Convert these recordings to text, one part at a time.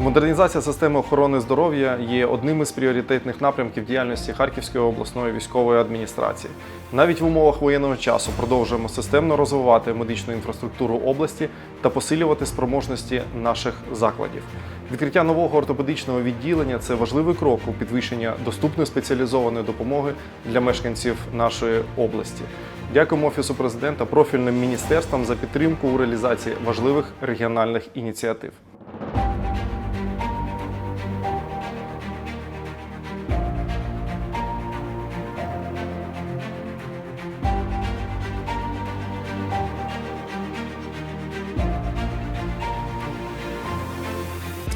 Модернізація системи охорони здоров'я є одним із пріоритетних напрямків діяльності Харківської обласної військової адміністрації. Навіть в умовах воєнного часу продовжуємо системно розвивати медичну інфраструктуру області та посилювати спроможності наших закладів. Відкриття нового ортопедичного відділення це важливий крок у підвищення доступної спеціалізованої допомоги для мешканців нашої області. Дякуємо Офісу президента, профільним міністерствам за підтримку у реалізації важливих регіональних ініціатив.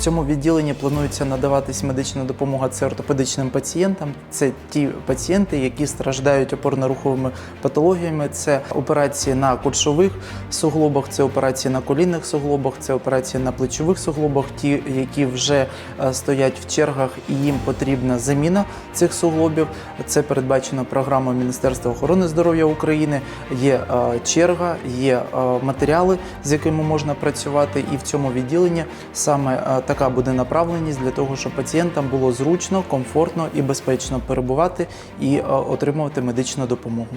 Цьому відділенні планується надаватись медична допомога це ортопедичним пацієнтам. Це ті пацієнти, які страждають опорно-руховими патологіями. Це операції на кульшових суглобах, це операції на колінних суглобах, це операції на плечових суглобах, ті, які вже е, стоять в чергах і їм потрібна заміна цих суглобів. Це передбачено програмою Міністерства охорони здоров'я України. Є е, черга, є е, матеріали, з якими можна працювати, і в цьому відділенні саме е, така буде направленість для того, щоб пацієнтам було зручно, комфортно і безпечно перебувати і е, отримувати медичну допомогу.